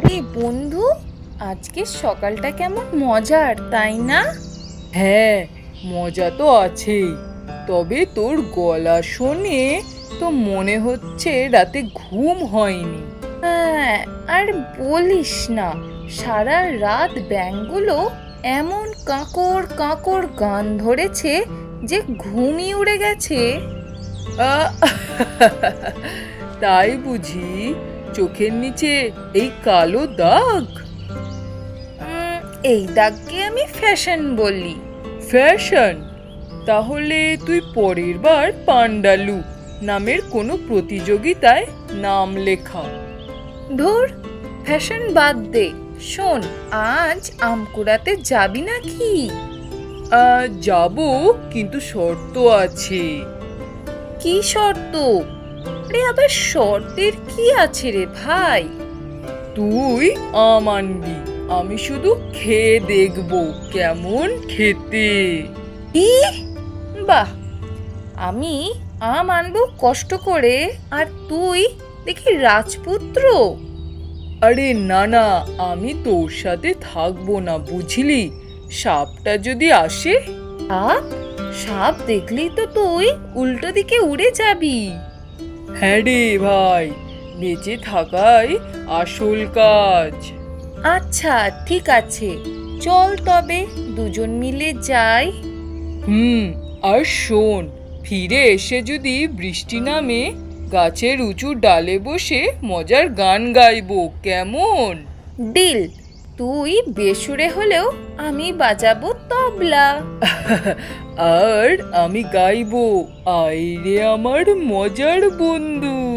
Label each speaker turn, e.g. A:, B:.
A: আরে বন্ধু আজকে সকালটা কেমন মজার তাই না?
B: হ্যাঁ মজা তো আছেই। তবে তোর গলা শুনে তো মনে হচ্ছে রাতে ঘুম হয়নি।
A: হ্যাঁ আর বলিস না সারা রাত ব্যাঙগুলো এমন কাঁকর কাঁকর গান ধরেছে যে ঘুমই উড়ে গেছে।
B: তাই বুঝি চোখের নিচে এই কালো দাগ?
A: এই দাগকে আমি ফ্যাশন বলি।
B: ফ্যাশন? তাহলে তুই পরের বার পান্ডালু নামের কোনো প্রতিযোগিতায় নাম লেখা।
A: ধর ফ্যাশন বাদ দে। শোন আজ আম কুড়াতে যাবি নাকি?
B: যাব কিন্তু শর্ত আছে।
A: কি শর্ত? আরে আবার শর্তের কি আছে রে ভাই?
B: তুই আম আনবি আমি শুধু খেয়ে দেখব কেমন খেতে।
A: কি? বাহ আমি আম আনব কষ্ট করে আর তুই দেখি রাজপুত্র?
B: আরে না না আমি তোর সাথে থাকব না বুঝলি? সাপটা যদি আসে?
A: সাপ? সাপ দেখলেই তো তুই উল্টো দিকে উড়ে যাবি।
B: হ্যাঁ রে ভাই বেঁচে থাকাই আসল কাজ।
A: আচ্ছা ঠিক আছে। চল তবে দুজন মিলে যাই।
B: হুম আর শোন ফিরে এসে যদি বৃষ্টি নামে গাছের উঁচু ডালে বসে মজার গান গাইবো কেমন?
A: ডিল তুই বেসুরে হলেও আমি বাজাবো তবলা।
B: আর আমি গাইবো আইরে আমার মজার বন্ধু।